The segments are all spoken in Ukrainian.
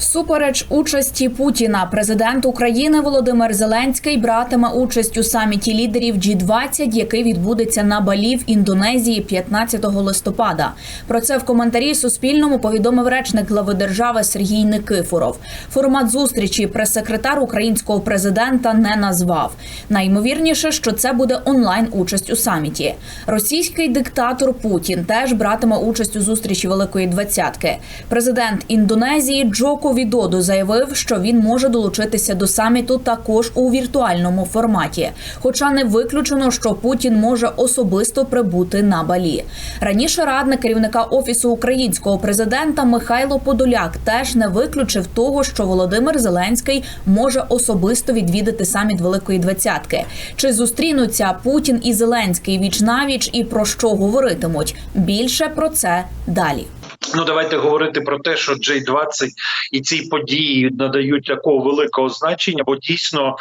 Всупереч участі Путіна, президент України Володимир Зеленський братиме участь у саміті лідерів G20, який відбудеться на Балі в Індонезії 15 листопада. Про це в коментарі Суспільному повідомив речник глави держави Сергій Никифоров. Формат зустрічі прес-секретар українського президента не назвав. Наймовірніше, що це буде онлайн участь у саміті. Російський диктатор Путін теж братиме участь у зустрічі Великої двадцятки. Президент Індонезії Джоко Відодо заявив, що він може долучитися до саміту також у віртуальному форматі. Хоча не виключено, що Путін може особисто прибути на Балі. Раніше радник керівника офісу українського президента Михайло Подоляк теж не виключив того, що Володимир Зеленський може особисто відвідати саміт Великої двадцятки. Чи зустрінуться Путін і Зеленський віч навіч і про що говоритимуть? Більше про це далі. Ну, давайте говорити про те, що J-20 і ці події надають такого великого значення, бо дійсно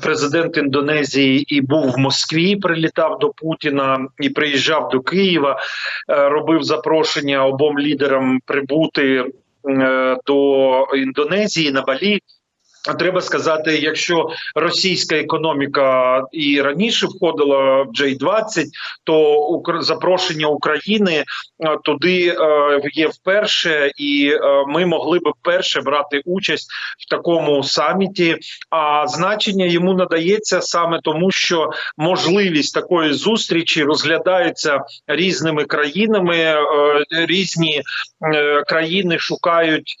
президент Індонезії і був в Москві, прилітав до Путіна і приїжджав до Києва, е, робив запрошення обом лідерам прибути е, до Індонезії на Балі. Треба сказати, якщо російська економіка і раніше входила в J-20, то запрошення України е, туди е, є вперше, і е, ми могли би вперше брати участь в такому саміті. А значення йому надається саме тому, що можливість такої зустрічі розглядається різними країнами. Різні країни шукають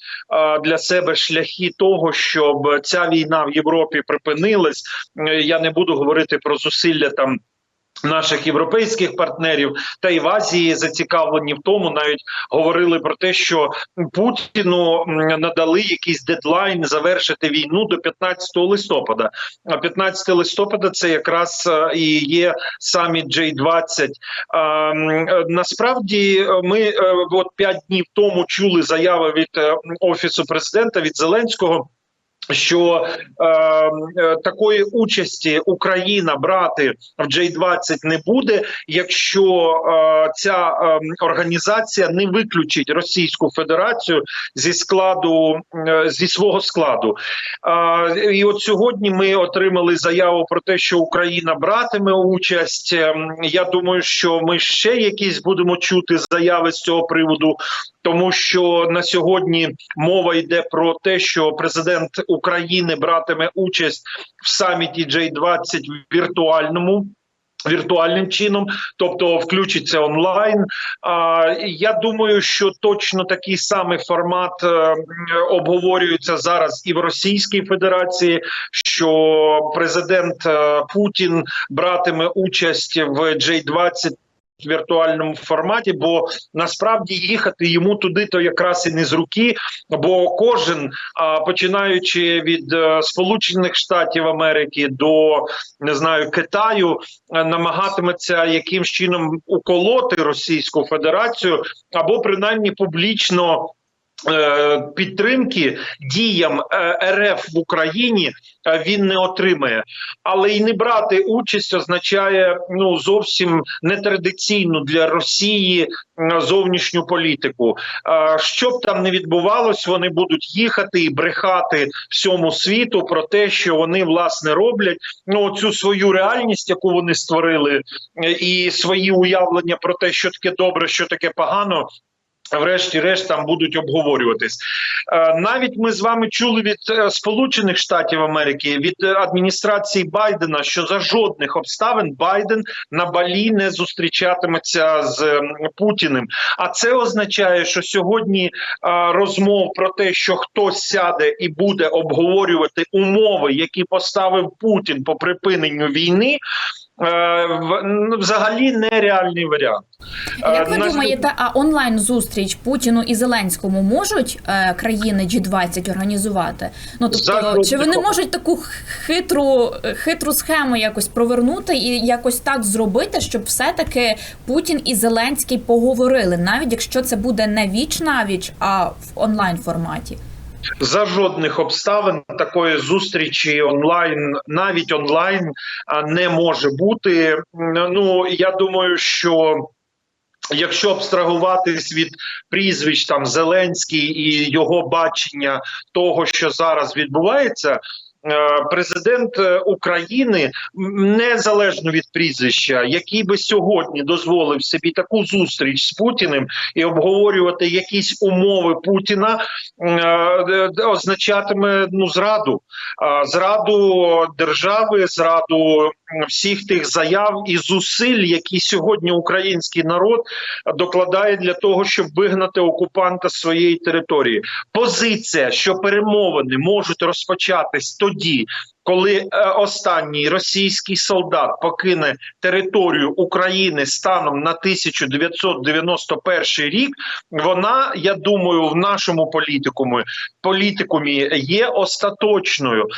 для себе шляхи того, щоб ця війна в Європі припинилась. Е, Я не буду говорити про зусилля там. Наших європейських партнерів та й в Азії зацікавлені в тому, навіть говорили про те, що Путіну надали якийсь дедлайн завершити війну до 15 листопада. А 15 листопада це якраз е, і є саміт J-20. А, е, Насправді ми от п'ять днів тому чули заяви від офісу президента від Зеленського. Що е, е, такої участі Україна брати в J-20 не буде, якщо е, ця е, організація не виключить Російську Федерацію зі складу е, зі свого складу. Е, і от сьогодні ми отримали заяву про те, що Україна братиме участь. Ем, Я думаю, що ми ще якісь будемо чути заяви з цього приводу, тому що на сьогодні мова йде про те, що президент України братиме участь в саміті J-20 в віртуальному. Віртуальним чином, тобто включиться онлайн. А я думаю, що точно такий самий формат е, обговорюється зараз і в Російській Федерації, що президент е, Путін братиме участь в J-20 в віртуальному форматі, бо насправді їхати йому туди то якраз і не з руки, бо кожен, починаючи від е, Сполучених Штатів Америки до не знаю Китаю, е, намагатиметься якимсь чином уколоти Російську Федерацію або принаймні публічно. Е, Підтримки діям е, РФ в Україні е, він не отримає, але й не брати участь означає ну зовсім нетрадиційну для Росії зовнішню політику. Що б там не відбувалось, вони будуть їхати і брехати всьому світу про те, що вони власне роблять. Ну цю свою реальність, яку вони створили, і свої уявлення про те, що таке добре, що таке погано. Врешті-решт там будуть обговорюватись. Е, Навіть ми з вами чули від е, Сполучених Штатів Америки від адміністрації Байдена, що за жодних обставин Байден на Балі не зустрічатиметься з Путіним. А це означає, що сьогодні е, розмов про те, що хтось сяде і буде обговорювати умови, які поставив Путін по припиненню війни. Е, ну, Взагалі нереальний варіант. Як ви Е, на- думаєте, а онлайн зустріч Путіну і Зеленському можуть е, країни G20 організувати? Ну тобто, Заходи чи вони можуть таку хитру хитру схему якось провернути і якось так зробити, щоб все-таки Путін і Зеленський поговорили, навіть якщо це буде не віч навіч, а в онлайн форматі? За жодних обставин такої зустрічі онлайн, навіть онлайн, не може бути. Ну я думаю, що Якщо абстрагуватись від прізвищ там Зеленський і його бачення того, що зараз відбувається. Е, Президент е, України незалежно від прізвища, який би сьогодні дозволив собі таку зустріч з Путіним і обговорювати якісь умови Путіна, е, означатиме ну зраду, зраду держави, зраду всіх тих заяв і зусиль, які сьогодні український народ докладає для того, щоб вигнати окупанта з своєї території. Позиція, що перемовини можуть розпочатись тоді. Коли е, останній російський солдат покине територію України станом на 1991 рік, вона, я думаю, в нашому політикумі політикумі є остаточною.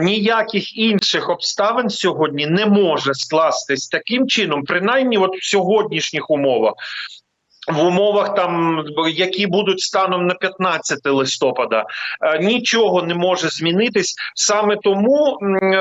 Ніяких інших обставин сьогодні не може скластись таким чином, принаймні, от в сьогоднішніх умовах. В умовах там, які будуть станом на 15 листопада, е, нічого не може змінитись. Саме тому,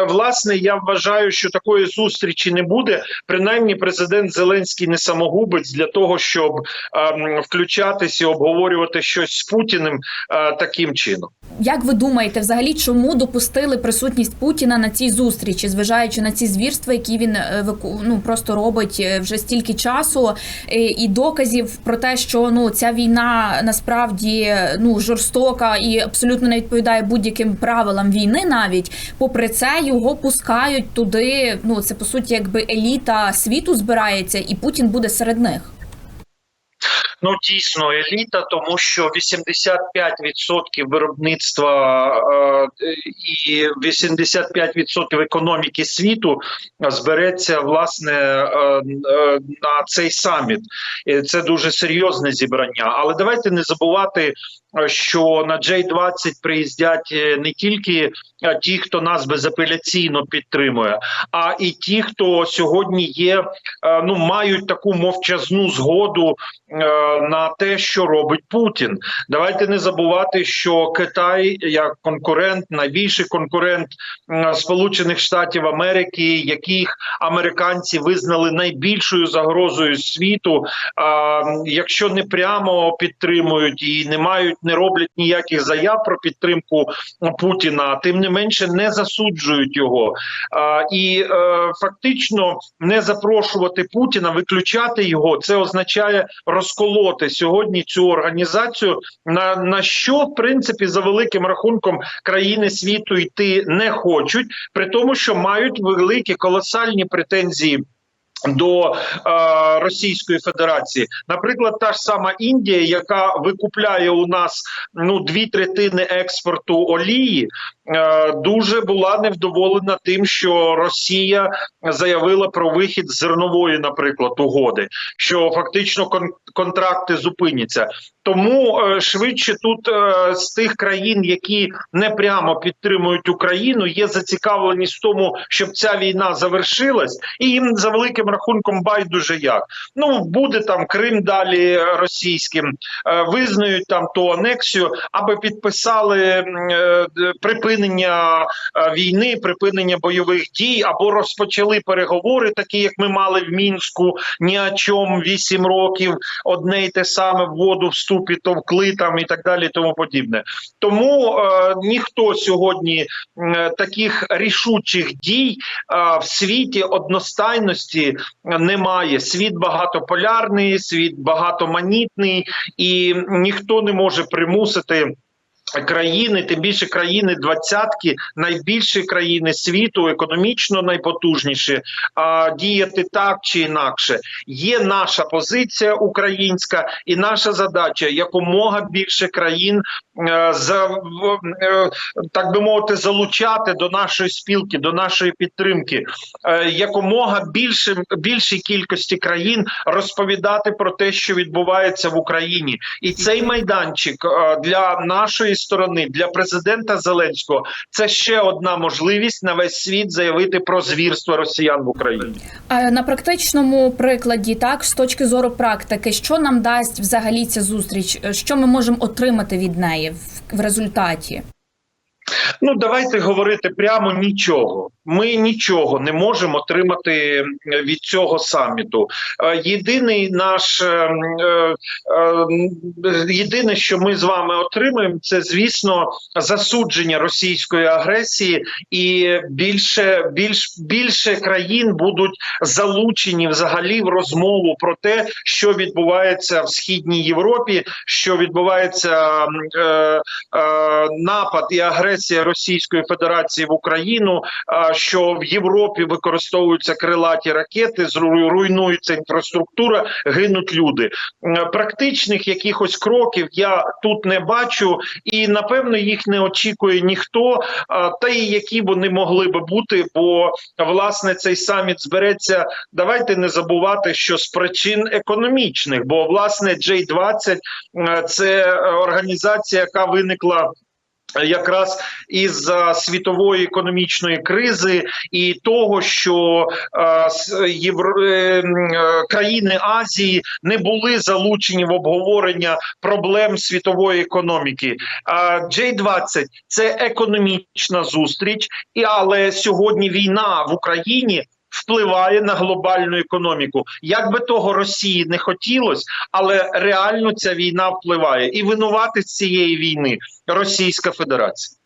власне, я вважаю, що такої зустрічі не буде. Принаймні, президент Зеленський не самогубець для того, щоб ем, включатись і обговорювати щось з Путіним е, таким чином. Як ви думаєте, взагалі чому допустили присутність Путіна на цій зустрічі, зважаючи на ці звірства, які він е, ну, просто робить вже стільки часу, і доказів про те, що ну ця війна насправді ну жорстока і абсолютно не відповідає будь-яким правилам війни, навіть попри це його пускають туди. Ну це по суті, якби еліта світу збирається, і Путін буде серед них. Ну дійсно еліта, тому що 85% виробництва е, і 85% економіки світу збереться власне е, е, на цей саміт. Це дуже серйозне зібрання. Але давайте не забувати. Що на J20 приїздять е, не тільки ті, хто нас безапеляційно підтримує, а і ті, хто сьогодні є, е, ну мають таку мовчазну згоду е, на те, що робить Путін. Давайте не забувати, що Китай як конкурент, найбільший конкурент Сполучених Штатів Америки, яких американці визнали найбільшою загрозою світу. Якщо не прямо підтримують і не мають, не роблять ніяких заяв про підтримку Путіна, тим не менше не засуджують його. А, і е, фактично не запрошувати Путіна, виключати його, це означає розколоти сьогодні цю організацію. На, на що в принципі за великим рахунком країни світу йти не хочуть, при тому, що мають великі колосальні претензії. До е, Російської Федерації, наприклад, та ж сама Індія, яка викупляє у нас ну дві третини експорту олії, е, дуже була невдоволена тим, що Росія заявила про вихід зернової, наприклад, угоди, що фактично кон- контракти зупиняться. Тому е, швидше тут е, з тих країн, які не прямо підтримують Україну, є зацікавленість в тому, щоб ця війна завершилась, і їм за великим рахунком байдуже як. Ну буде там Крим далі російським, е, визнають там ту анексію, аби підписали припинення війни, припинення бойових дій, або розпочали переговори, такі як ми мали в мінську, ні о чому 8 років, одне й те саме в воду вступі підтовкли там і так далі, і тому подібне. Тому е, ніхто сьогодні е, таких рішучих дій е, в світі одностайності немає. Світ багатополярний, світ багатоманітний, і ніхто не може примусити. Країни, тим більше країни двадцятки, найбільші країни світу, економічно найпотужніші, а, діяти так чи інакше. Є наша позиція українська, і наша задача якомога більше країн е, за е, так би мовити, залучати до нашої спілки, до нашої підтримки, е, якомога більше більшій кількості країн розповідати про те, що відбувається в Україні, і цей майданчик для нашої сторони, для президента Зеленського, це ще одна можливість на весь світ заявити про звірство росіян в Україні. Е, На практичному прикладі, так з точки зору практики, що нам дасть взагалі ця зустріч? Е, Що ми можемо отримати від неї в, в результаті? Ну давайте говорити прямо нічого. Ми нічого не можемо отримати від цього саміту. Е, Єдиний наш е, е, єдине, що ми з вами отримаємо, це звісно засудження російської агресії, і більше більш більше країн будуть залучені взагалі в розмову про те, що відбувається в східній Європі, що відбувається напад і агресія Російської Федерації в Україну. е, що в Європі використовуються крилаті ракети, руйнується інфраструктура, гинуть люди. Е, Практичних якихось кроків я тут не бачу, і напевно їх не очікує ніхто. а, Та і які вони могли би бути, бо власне цей саміт збереться. Давайте не забувати, що з причин економічних, бо власне J20 е, – це е, організація, яка виникла. Якраз із світової економічної кризи і того, що е, євро, е, е, країни Азії не були залучені в обговорення проблем світової економіки. А J20 – це економічна зустріч, і але сьогодні війна в Україні. Впливає на глобальну економіку, як би того Росії не хотілось, але реально ця війна впливає і винувати з цієї війни Російська Федерація.